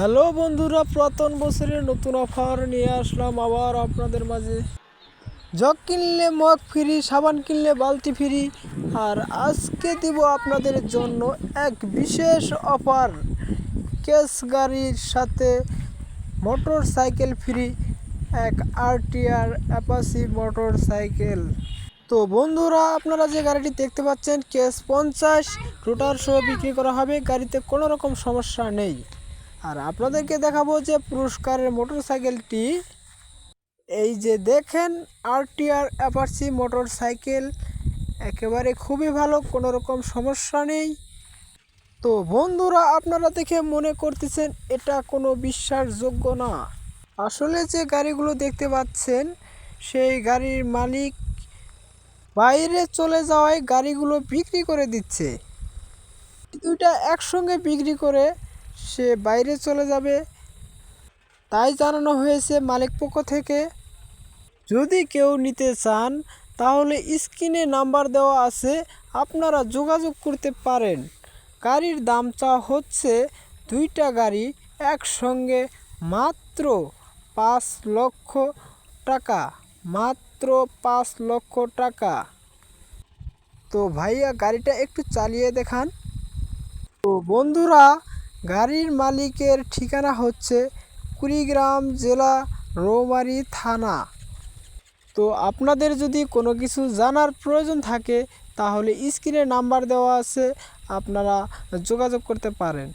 Hello বন্ধুরা, পুরাতন বছরের নতুন অফার নিয়ে আসলাম আবার আপনাদের মাঝে। জগ কিনলে মগ ফ্রি, সাবান কিনলে বালতি ফ্রি, আর আজকে দিব আপনাদের জন্য এক বিশেষ অফার কেস গাড়ির সাথে মোটর সাইকেল ফ্রি, এক আরটিআর অ্যাপাসি মোটর সাইকেল তো বন্ধুরা, আপনারা যে গাড়িটি দেখতে পাচ্ছেন, কেস পঞ্চাশ, রোটার সহ বিক্রি করা হবে, গাড়িতে কোনো রকম সমস্যা নেই। আর আপনাদেরকে দেখাবো যে পুরস্কারের মোটর সাইকেলটি এই যে দেখেন, আরটিআর অ্যাপাসি মোটর সাইকেল একেবারে খুবই ভালো, কোনো রকম সমস্যা নেই। তো বন্ধুরা, আপনারা দেখে মনে করতেছেন, এটা কোনো বিশ্বাসযোগ্য না। আসলে যে গাড়িগুলো দেখতে পাচ্ছেন, সেই গাড়ির মালিক বাইরে চলে যাওয়ায় গাড়িগুলো বিক্রি করে দিচ্ছে। দুইটা একসঙ্গে বিক্রি করে সে বাইরে চলে যাবে। তাই জানানো হয়েছে মালিক পক্ষ থেকে। যদি কেউ নিতে চান, তাহলে স্ক্রিনে নাম্বার দেওয়া আছে। আপনারা যোগাযোগ করতে পারেন। গাড়ির দাম চা হচ্ছে দুইটা গাড়ি একসঙ্গে মাত্র পাঁচ লক্ষ টাকা, মাত্র পাঁচ লক্ষ টাকা। তো ভাইয়া, গাড়িটা একটু চালিয়ে দেখান। তো বন্ধুরা গাড়ির মালিকের ঠিকানা হচ্ছে কুড়িগ্রাম জেলা রৌমারি থানা। তো আপনাদের যদি কোনো কিছু জানার প্রয়োজন থাকে, তাহলে স্ক্রিনে নাম্বার দেওয়া আছে, আপনারা যোগাযোগ করতে পারেন।